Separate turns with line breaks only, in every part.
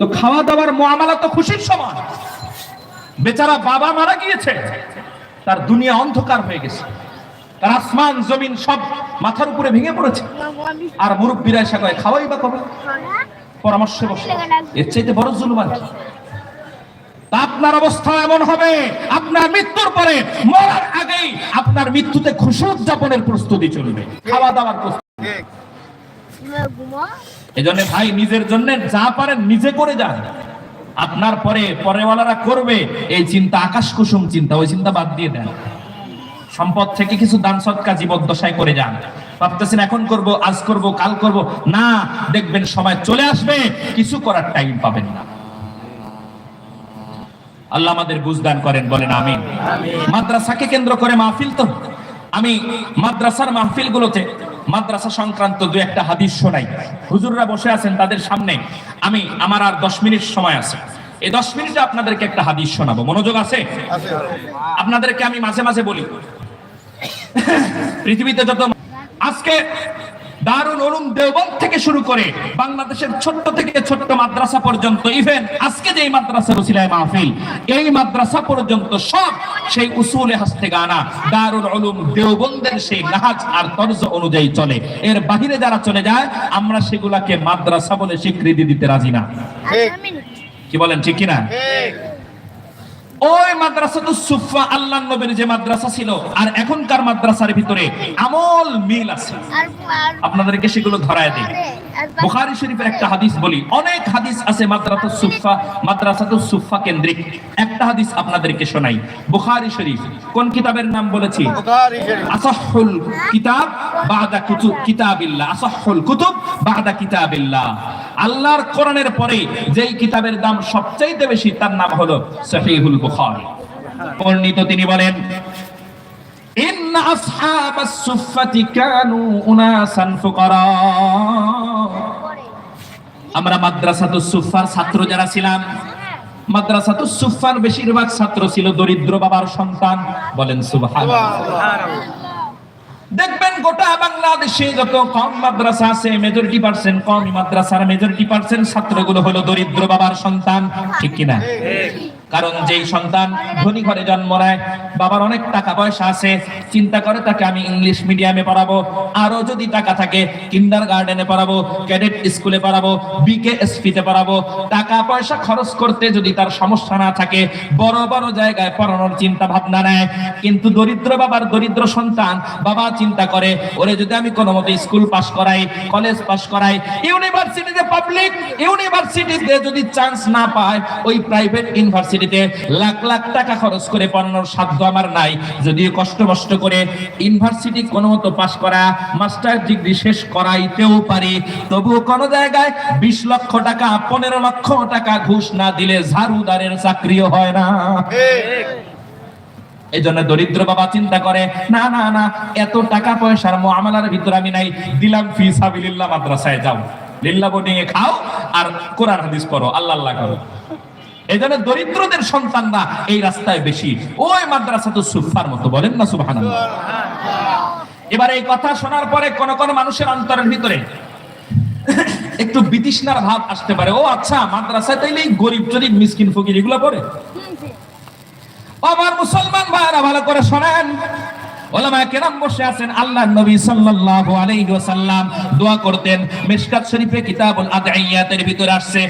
তো খাওয়া দাওয়ার মুআমালা তো খুশির সমান বেচারা বাবা মারা গিয়েছে, তার দুনিয়া অন্ধকার হয়ে গেছে। তার আসমান, জমিন সব মাথার উপরে ভেঙে পড়েছে। আর মুরব্বীরা এসে কয়, খাওয়াই বা কবে? পরামর্শ বসে এর চাইতে বড় জুলুম কি? আপনার অবস্থা এমন হবে, আপনার মৃত্যুর পরে, মরার আগেই আপনার মৃত্যুতে খুশি উদযাপনের প্রস্তুতি চলবে। খাওয়া দাওয়ার প্রস্তুতি। এজন্য ভাই নিজের জন্য যা পারেন নিজে করে যান। আপনার পরে পরেওয়ালারা করবে এই চিন্তা আকাশ কুসুম চিন্তা ওই চিন্তা বাদ দিয়ে দেন। সম্পদ থেকে কিছু দান সৎকা জীবদ্দশায় করে যান। ভাবতেছেন এখন করব আজ করব কাল করব। না দেখবেন সময় চলে আসবে কিছু করার টাইম পাবেন না। আল্লাহ আমাদের বুঝদান করেন বলেন আমিন। মাদ্রাসাকে কেন্দ্র করে মাহফিল তো। আমি মাদ্রাসার মাহফিল গুলোতে মাদ্রাসা সংক্রান্ত দু একটা হাদিস শোনাই। হুজুররা বসে আছেন তাদের সামনে। আমি আমার আর দশ মিনিট সময় আছে। এই দশ মিনিটে আপনাদেরকে একটা হাদিস শোনাবো। মনোযোগ আছে? আপনাদেরকে আমি মাঝে মাঝে বলি। পৃথিবীতে যত আজকে দারুল উলুম দেওবন্দ থেকে শুরু করে বাংলাদেশের ছোট্ট থেকে ছোট্ট মাদ্রাসা পর্যন্ত ইভেন আজকে যে মাদ্রাসা রসিলায় মাহফিল এই মাদ্রাসা পর্যন্ত সব সেই উসুলে হাসতে গানা। দারুল উলুম দেওবন্দের সেই নাহাজ আর তর্জ অনুযায়ী চলে। এর বাহিরে যারা চলে যায় আমরা সেগুলাকে মাদ্রাসা বলে স্বীকৃতি দিতে রাজি না। কি বলেন ঠিক কিনা? ওই মাদ্রাসা তো সুফা আল্লাহ নবীর যে মাদ্রাসা ছিল আর এখনকার মাদ্রাসার ভিতরে আমল মিল আছে। আপনাদেরকে সেগুলো ধরায় দিই। বুখারী শরীফের একটা হাদিস বলি। অনেক হাদিস আছে মাদ্রাসা সুফা মাদ্রাসা তো সুফা কেন্দ্রিক। একটা হাদিস আপনাদেরকে শোনাই। বুখারী শরীফ কোন কিতাবের নাম বলেছি?
বুখারী শরীফ।
আসাহুল কিতাব বাদা কুতুব কিতাবিল্লাহ। আসাহুল কুতুব বাদা কিতাবিল্লাহ। আল্লাহর কোরআনের পরে যেই কিতাবের দাম সবচাইতে বেশি তার নাম হলো সহিহুল বুখারী। পণ্ডিত তিনি বলেন ছাত্র যারা ছিলাম মাদ্রাসাতুস সুফার বেশিরভাগ ছাত্র ছিল দরিদ্র বাবার সন্তান বলেন সুবহানাল্লাহ। দেখবেন গোটা বাংলাদেশে যত কম মাদ্রাসা আছে মেজরিটি পার্সেন্ট কম মাদ্রাসার মেজরিটি পার্সেন্ট ছাত্রগুলো হলো দরিদ্র বাবার সন্তান, ঠিক কিনা? কারণ যেই সন্তান ধনী ঘরে জন্ম নেয়, বাবার অনেক টাকা পয়সা আছে, চিন্তা করে তাকে আমি ইংলিশ মিডিয়ামে পড়াবো আরও যদি টাকা থাকে কিন্ডার গার্ডেনে পড়াবো, ক্যাডেট স্কুলে পড়াবো বিকে এসপিতে পড়াবো, টাকা পয়সা খরচ করতে যদি তার সমস্যা না থাকে, বড় বড় জায়গায় পড়ানোর চিন্তা ভাবনা নেয়। কিন্তু দরিদ্র বাবার দরিদ্র সন্তান, বাবা চিন্তা করে, ওরে, যদি আমি কোনো মতো স্কুল পাস করাই, কলেজ পাস করাই, ইউনিভার্সিটিতে পাবলিক ইউনিভার্সিটিতে যদি চান্স না পায়, ওই প্রাইভেট ইউনিভার্সিটিতে লাখ লাখ টাকা খরচ করে পড়ানোর সাধ্য আমার নাই। যদিও কষ্ট কষ্ট করে ইউনিভার্সিটি কোনো মতো পাস করা, মাস্টার ডিগ্রি শেষ করাইতেও পারি, তবুও কোন জায়গায় বিশ লক্ষ টাকা, পনেরো লক্ষ টাকা ঘুষ না দিলে ঝাড়ুদারের চাকরিও হয় না। এই জন্য দরিদ্র বাবা চিন্তা করে, না না না, এত টাকা পয়সার মুআমালার ভিতর আমি নাই, দিলাম ফি সাবিলিল্লাহ মাদ্রাসায়, যাও। লিল্লা বোর্ডিং এ খাও আর কোরআন হাদিস পড়ো, আল্লাহ আল্লাহ করো। এই জন্য দরিদ্রদের সন্তানরা এই রাস্তায় বেশি। ওই মাদ্রাসা তো সুফার মতো বলেন না এবার এই কথা শোনার পরে কোন কোন মানুষের অন্তরের ভিতরে একটু বিতৃষ্ণার ভাব আসতে পারে। ও আচ্ছা মাদ্রাসায় তাইলে এই গরিব গরিব মিসকিন ফকির এগুলো পড়ে? আমার মুসলমান ভাইরা ভালো করে শোনেন। আল্লাহ নবী সাল্লাল্লাহু দোয়া করতেন, মিশকাত শরীফে কিতাবুল আদঈয়াতের ভিতর আসছে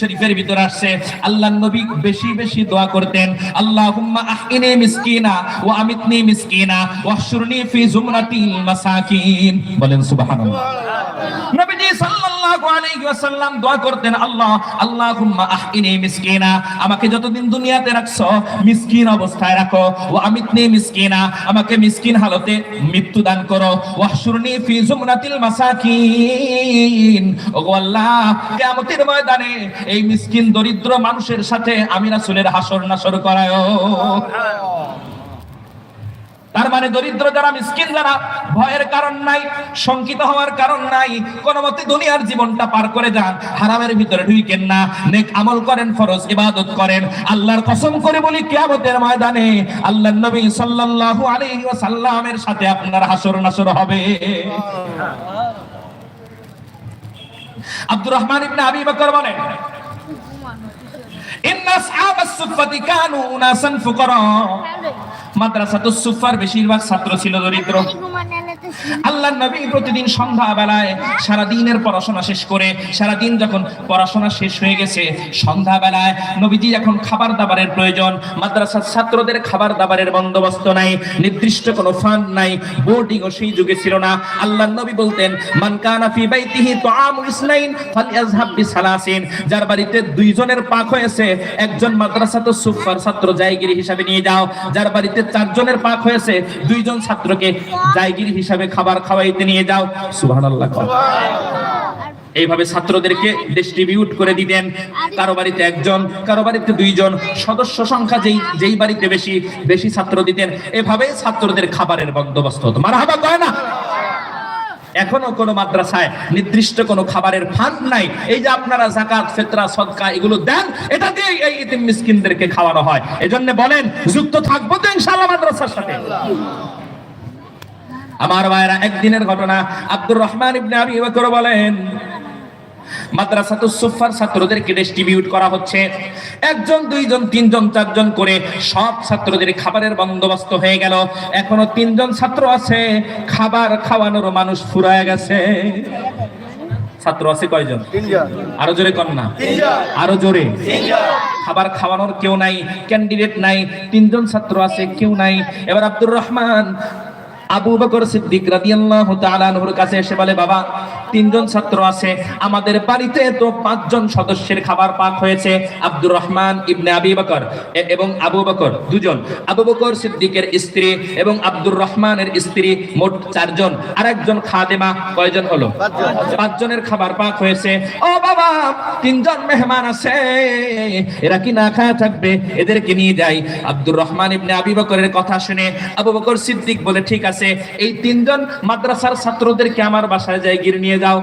শরীফের ভিতর আসছে। আল্লাহ নবী বেশি বেশি দোয়া করতেন, আল্লাহুম্মা মিসকিনা ওয়া আমিতনি মিসকিনা ওয়াহশুরনি বলেন সুবহানাল্লাহ। আলাইহি দোয়া করতেন, আল্লাহ মিসকিনা, আমাকে যতদিন দুনিয়াতে মিসকিন অবস্থায় রাখো। মিসকিনা, আমাকে মিসকিন হালতে মৃত্যু দান করো। ওয়াহশুরনি ফি জুমরাতিল মাসাকিন। আল্লাহ, কিয়ামতের ময়দানে এই মিসকিন দরিদ্র মানুষের সাথে আমি রাসূলের হাসর নাসর করায়ো তার মানে দরিদ্র যারা মিসকিন যারা, ভয়ের কারণ নাই, শঙ্কিত হওয়ার কারণ নাই কোন মতে দুনিয়ার জীবনটা পার করে যান, হারামের ভিতরে ঢুইকেন না, নেক আমল করেন, ফরজ ইবাদত করেন, আল্লাহর কসম করে বলি কিয়ামতের ময়দানে আল্লাহর নবী সাল্লাল্লাহু আলাইহি ওয়াসাল্লামের সাথে আপনার হাসর নাসর হবে। আব্দুর রহমান ইবনে আবি বকর বলেন, ইন্না আসহাবাস সুফফাতি কানু উনাসান ফুকারা। মাদ্রাসাতুস সুফার বেশিরভাগ ছাত্র ছিল দরিদ্র। আল্লাহ নবী প্রতিদিন সন্ধ্যা বেলায় সারা দিনের পড়াশোনা শেষ করে সারা দিন যখন পড়াশোনা শেষ হয়ে গেছে সন্ধ্যা বেলায় নবীজি এখন খাবার দাবারের প্রয়োজন, মাদ্রাসার ছাত্রদের খাবার দাবারের বন্দোবস্ত নাই, নির্দিষ্ট কোনো ফান্ড নাই, বোর্ডিংও সেই যুগে ছিল না। আল্লাহ নবী বলতেন, মান কানা ফি বাইতিহি তুআমু ইসনাইন ফালইয়াযহাব বিসালাসিন। যার বাড়িতে দুইজনের পাক হয়েছে, একজন মাদ্রাসা তো সুফফার ছাত্র জায়গিরি হিসাবে নিয়ে যাও, যার বাড়িতে চারজনের পাক হয়েছে, দুইজন ছাত্রকে জায়গিরি হিসাবে খাবার খাওয়াইতে নিয়ে যাও। সুবহানাল্লাহ কও। এইভাবে ছাত্রদেরকে ডিস্ট্রিবিউট করে দিতেন। কারও বাড়িতে একজন, কারও বাড়িতে দুইজন, সদস্য সংখ্যা যেই যেই বাড়িতে বেশি বেশি ছাত্র দিতেন, এভাবে ছাত্রদের খাবারের বন্দোবস্ত হতো। মারহাবা কয় না? এখনও কোনো মাদ্রাসায় নির্দিষ্ট কোনো খাবারের ফান্ড নাই। এই যে আপনারা জাকাত ফেতরা, সদকা এগুলো দেন, এটা দিয়ে এই ইতিম মিসকিনদেরকে খাওয়ানো হয়। এজন্য বলেন, যুক্ত থাকব তো ইনশাআল্লাহ মাদ্রাসার সাথে। আমার ভাইরা একদিনের ঘটনা। আব্দুর রহমান ইবনে আবি বকর বলেন মাদ্রাসাতুস সুফার ছাত্রদেরকে ডিস্ট্রিবিউট করা হচ্ছে? একজন দুইজন তিনজন চারজন করে সব ছাত্রদের খাবারের বন্দোবস্ত হয়ে গেল। এখনও তিনজন ছাত্র আছে খাবার খাওয়ানোর মানুষ ফুরায় গেছে। ছাত্র আছে কয়জন? আরও জোরে কর না। আরও জোরে। খাবার খাওয়ানোর কেউ নাই ক্যান্ডিডেট নাই তিনজন ছাত্র আছে কেউ নাই। এবার আব্দুর রহমান আবু বকর সিদ্দিক রাদিয়াল্লাহু তাআলা আনহুর কাছে এসে বলে বাবা তিনজন ছাত্র আছে। আমাদের বাড়িতে তো পাঁচজন সদস্যের খাবার পাক হয়েছে। আব্দুর রহমান ইবনে আবি বকর এবং আবু বকর দুজন। আবু বকর সিদ্দিকের স্ত্রী এবং আব্দুর রহমানের স্ত্রী মোট চারজন। আর একজন খাদেমা কয়জন হলো? পাঁচজনের খাবার পাক হয়েছে। ও বাবা তিনজন মেহমান আছে। এরা কি না খায় থাকবে? এদেরকে নিয়ে যাই। আব্দুর রহমান ইবনে আবি বকরের কথা শুনে আবু বকর সিদ্দিক বলে ঠিক আছে এই তিনজন মাদ্রাসার ছাত্রদেরকে আমার বাসায় যাই গিয়ে নিয়ে যাও।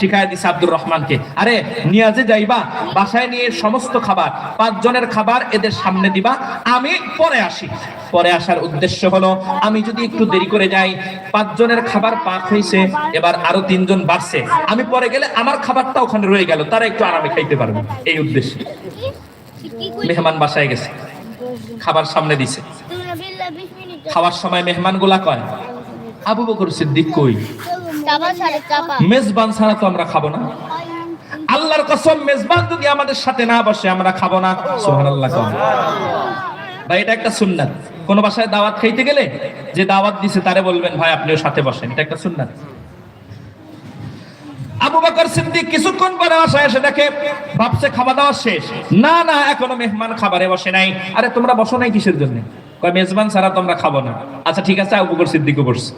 শিখায় দিছে আব্দুর রহমানকে। আরে, নিয়াজে যাইবা, বাসায় নিয়ে সমস্ত খাবার পাঁচ জনের খাবার এদের সামনে দিবা, আমি পরে আসি। পরে আসার উদ্দেশ্য হলো, আমি যদি একটু দেরি করে যাই পাঁচ জনের খাবার পাক হয়েছে এবার আরও তিনজন বাড়ছে। আমি পরে গেলে আমার খাবারটা ওখানে রয়ে গেল, তারা একটু আরামে খাইতে পারবে। এই উদ্দেশ্যে। মেহমান বাসায় গেছে। খাবার সামনে দিছে। খাওয়ার সময় মেহমানগুলা কয়? আবু বকর সিদ্দিক কই? মেজবান ছাড়া তো আমরা খাব না। আল্লাহর কসম মেজবান যদি আমাদের সাথে না বসে আমরা খাব না। সুবহানাল্লাহ ভাই এটা একটা সুন্নাত। কোন বাসায় দাওয়াত খাইতে গেলে যে দাওয়াত দিছে তারে বলবেন ভাই আপনিও সাথে বসেন। এটা একটা সুন্নাত। আবু বকর সিদ্দিক কিছুক্ষণ পরে বাসায় এসে দেখে ভাবছে খাওয়া দাওয়া শেষ। না না এখনও মেহমান খাবারে বসে নাই। আরে তোমরা বসো নাই কিসের জন্য? কয় মেজবান ছাড়া তোমরা খাব না। আচ্ছা ঠিক আছে আবু বকর সিদ্দিকও বসছে।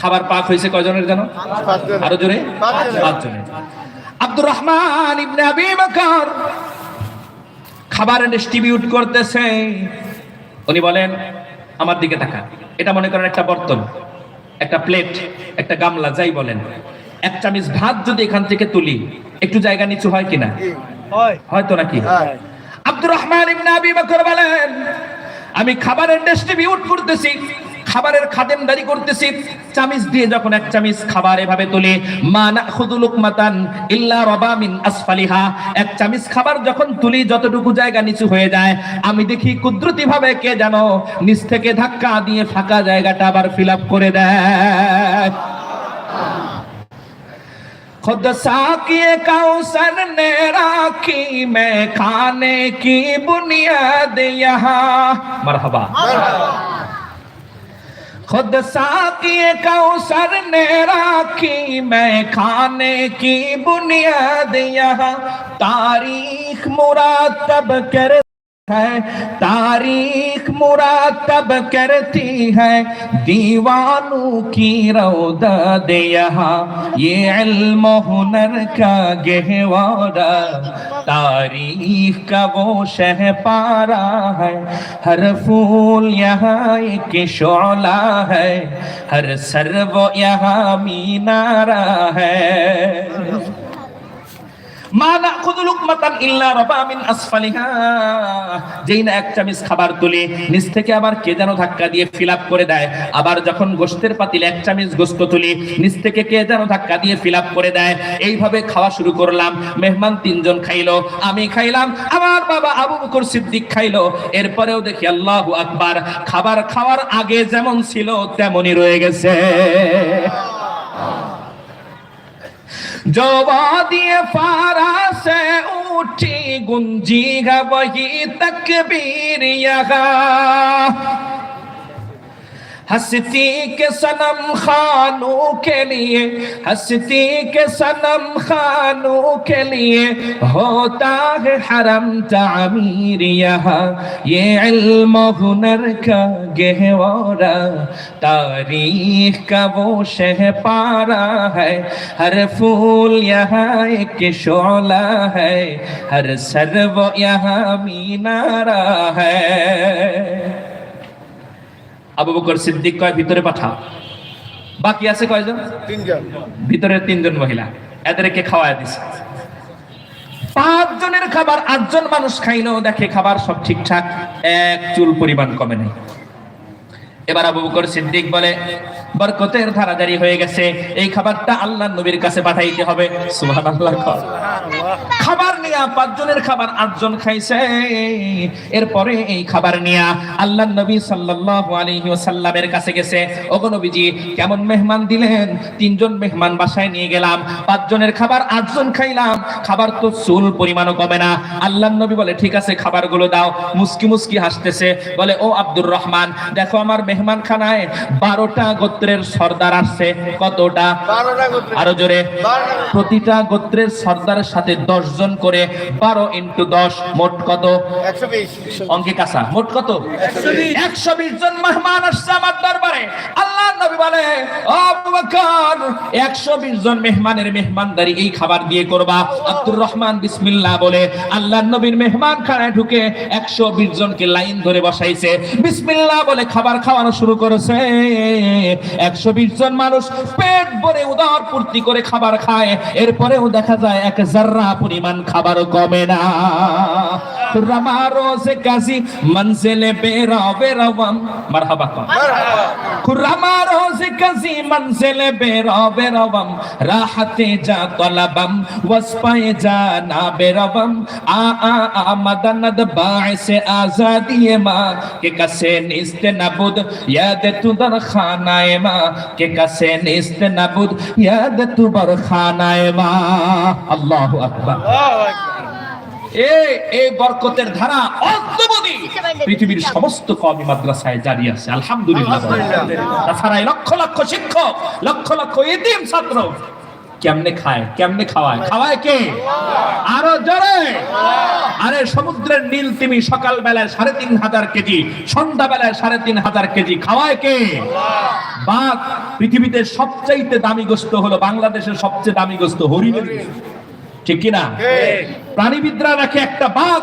খাবার পাক হয়েছে কয়জনের জানো? আরও জোরে? পাঁচজনের। আব্দুর রহমান ইবনে আবি বকর খাবার ডিস্ট্রিবিউট করতেছে। উনি বলেন আমার দিকে তাকা এটা মনে করেন একটা বর্তন একটা প্লেট একটা গামলা যাই বলেন। এক চামিচ ভাত যদি এখান থেকে তুলি একটু জায়গা নিচু হয় কিনা? হয়তো নাকি? আব্দুর রহমান ইবনে আবি বকর বলেন আমি খাবারের ডিস্ট্রিবিউট করতেছি, খাবারের খাদেমদারি করতেছি। চামিচ দিয়ে যখন এক চামিচ খাবার এভাবে তুলে, মা না নাখুদু লুকমাতান ইল্লা রবা মিন আসফালিহা। এক চামিচ খাবার যখন তুলি, যতটুকু জায়গা নিচু হয়ে যায়, আমি দেখি কুদরতি ভাবে কে জানো নিচ থেকে ধাক্কা দিয়ে ফাঁকা জায়গাটা আবার ফিল আপ করে দেয়। خود ساکیے ساکی کوثر نے راکھی میں کھانے کی بنیاد یہاں۔ مرحبا۔ خود ساکیے ساکی کوثر نے راکھی میں کھانے کی بنیاد یہاں۔ تاریخ مراتب کر ہے۔ تاریخ مراتب کرتی ہے۔ دیوانوں کی روداد یہاں۔ یہ علم و ہنر کا گہوارا تاریخ کا وہ شہ پارا ہے۔ ہر پھول یہاں ایک شعلہ ہے۔ ہر سرو یہاں مینارہ ہے۔ মা নাখুযু লুকমাতান ইল্লা রাবা মিন আসফালিহা। যেই না এক চামচ খাবার তুলে, নিচ থেকে আবার কে যেন ধাক্কা দিয়ে ফিল আপ করে দেয়। আবার যখন গোশতের পাতিলে এক চামচ গোশত তুলি, নিচ থেকে কে যেন ধাক্কা দিয়ে ফিল আপ করে দেয়। এইভাবে খাওয়া শুরু করলাম, মেহমান তিনজন খাইলো, আমি খাইলাম, আমার বাবা আবু বকর সিদ্দিক খাইলো। এরপরেও দেখি আল্লাহু আকবার, খাবার খাওয়ার আগে যেমন ছিল, তেমনই রয়ে গেছে। جو وادی فارا سے اٹھی گنجی ہے وہی تکبیر یہاں۔ ہستی کے سنم خانوں کے لیے ہستی کے سنم خانوں کے لیے ہوتا ہے حرم تعمیر یہاں۔ یہ علم و ہنر کا گہوارا تاریخ کا وہ شہ پارا ہے۔ ہر پھول یہاں ایک شعلہ ہے، ہر سرو یہاں مینارہ ہے۔ আবু বকর সিদ্দিক কয় ভিতরে পাঠা। বাকি আছে কয়জন?
তিনজন।
ভিতরে তিনজন মহিলা। এদেরকে খাওয়ায় দিছে। পাঁচ জনের খাবার আটজন মানুষ খাইলো দেখে খাবার সব ঠিকঠাক এক চুল পরিমাণ কমে নেই। এবার আবু বকর সিদ্দিক বলে বরকতের ধারা জারি হয়ে গেছে এই খাবারটা আল্লাহ নবীর কাছে পাঠাইতে হবে। সুবহানাল্লাহ। খাবার নিয়া পাঁচজনের খাবার আটজন খাইছে। এরপরে এই খাবার নিয়া আল্লাহ নবী সাল্লাল্লাহু আলাইহি ওয়াসাল্লামের কাছে গেছে। ওগো নবীজি কেমন মেহমান দিলেন? তিনজন মেহমান বাসায় নিয়ে গেলাম। পাঁচজনের খাবার আটজন খাইলাম। খাবার তো চুল পরিমাণও কমে না। আল্লাহ নবী বলে ঠিক আছে খাবারগুলো দাও। মুস্কি মুস্কি হাসতেছে। বলে ও আব্দুর রহমান দেখো আমার মেহমান খানায় বারোটা গোত্রের সর্দার আসছে। কতটা? আরও জোরে। প্রতিটা গোত্রের সর্দারের সাথে দশ জন করে বারো ইন্টু দশ মোট কত?
একশো বিশ।
অঙ্কে কাঁচা মোট কত? একশো বিশ জন মেহমান আসছে আমার দরবারে। বলে একশো বিশ জন মেহমানের মেহমানদারি এই খাবার দিয়ে করবা? আব্দুর রহমান বিসমিল্লাহ বলে আল্লাহ নবীর মেহমান খানায় ঢুকে একশো বিশ জনকে লাইন ধরে বসাইছে। বিসমিল্লাহ বলে খাবার খাওয়ানো শুরু করেছে। একশো বিশ জন মানুষ পেট ভরে উদার পূর্তি করে খাবার খায়। এরপরেও দেখা যায় এক জাররা পরিমাণ খাবারও কমে না। বেরা বেরাওয়াম মারহাবা কর খুররামা রোজে কাজী মঞ্জিলে বেরা বেরাওয়াম রাহতে যা তলাবাম ওয়াসপায়ে যা না বেরাওয়াম আ আ আমাদানাদ বাইসে আজাদি মা, কে কাছে নিস্তে নাবুদ, ইয়াদ তুদার খানায়ে মা। কে কাছে নিস্তে নাবুদ, ইয়াদ তুবার খানায়ে মা। আল্লাহু আকবার। এই এই বরকতের ধারা অদ্যবধি পৃথিবীর সমস্ত কওমি মাদ্রাসায় জারি আছে। আলহামদুলিল্লাহ। তাছাড়া লক্ষ লক্ষ শিক্ষক লক্ষ লক্ষ এতিম ছাত্র কেমনে খায় কেমনে খাওয়ায়? খাওয়ায় কে? আরও জোরে। আরে সমুদ্রের নীল তিমি সকাল বেলায় সাড়ে তিন হাজার কেজি সন্ধ্যা বেলায় সাড়ে তিন হাজার কেজি খাওয়ায় কে? বাঘ পৃথিবীতে সবচাইতে দামি গোস্ত হলো বাংলাদেশের সবচেয়ে দামি গোস্ত হরিণের। ঠিক কিনা? প্রাণীবিদরা রাখে একটা বাঘ?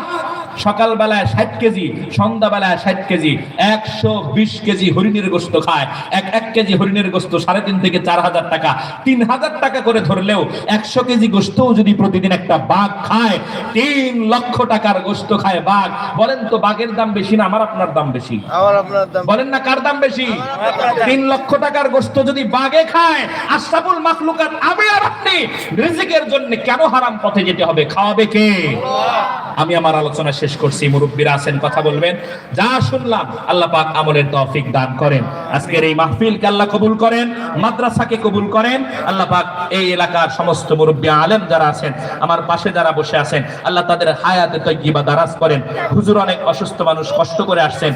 সকাল বেলায় ষাট কেজি সন্ধ্যা বেলায় ষাট কেজি একশো বিশ কেজি হরিণের গোস্ত খায়। এক এক কেজি হরিণের গোস্ত সাড়ে তিন থেকে চার হাজার টাকা। তিন হাজার টাকা করে ধরলেও একশো কেজি গোস্তও যদি প্রতিদিন একটা বাঘ খায় তিন লক্ষ টাকার গোস্ত খায় বাঘ। বলেন তো বাঘের দাম বেশি না আমার আপনার দাম বেশি?
আমার আপনার দাম
বলেন না কার দাম বেশি? তিন লক্ষ টাকার গোস্ত যদি বাঘে খায় আশরাফুল মাখলুকাত আমি আর আপনি রিজিকের জন্য কেন হারাম পথে যেতে হবে? খাওয়াবে কে? আমি আমার আলোচনা শেষ করছি, মুরব্বীরা আছেন, কথা বলবেন। যা শুনলাম, আল্লাহ পাক আমলের তৌফিক দান করেন। আজকের এই মাহফিলকে আল্লাহ কবুল করেন, মাদ্রাসাকে কবুল করেন। আল্লাহ পাক এই এলাকার সমস্ত মুরব্বী আলেম যারা আছেন, আমার পাশে যারা বসে আছেন, আল্লাহ তাদের হায়াতে তৈবা দারাজ করেন। হুজুর অনেক অসুস্থ মানুষ কষ্ট করে আসছেন